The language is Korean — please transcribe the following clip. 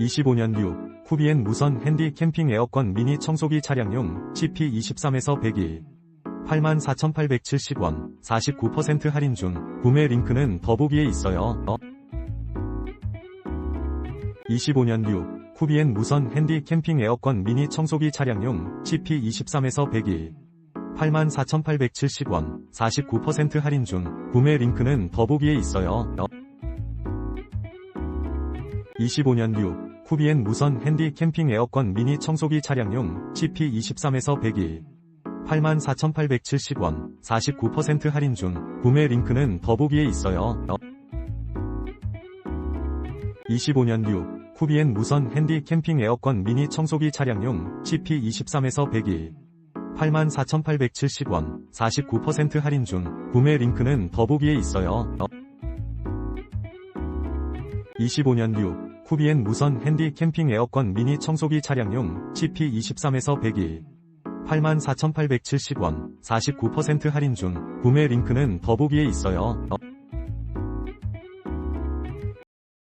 25년 6 후비엔 무선 핸디 캠핑 에어컨 미니 청소기 차량용 CP23에서 100일 84,870원 49% 할인 중 구매 링크는 더보기에 있어요. 어? 25년 6 후비엔 무선 핸디 캠핑 에어컨 미니 청소기 차량용 CP23에서 100일 84,870원 49% 할인 중 구매 링크는 더보기에 있어요. 어? 25년 6 후비엔 무선 핸디 캠핑 에어컨 미니 청소기 차량용 CP23에서 100일 84,870원 49% 할인 중 구매 링크는 더보기에 있어요. 어? 25년 6 후비엔 무선 핸디 캠핑 에어컨 미니 청소기 차량용 CP23에서 100일 84,870원 49% 할인 중 구매 링크는 더보기에 있어요. 어? 25년 6 후비엔 무선 핸디 캠핑 에어컨 미니 청소기 차량용 CP23에서 100일 84,870원 49% 할인 중 구매 링크는 더보기에 있어요. 어?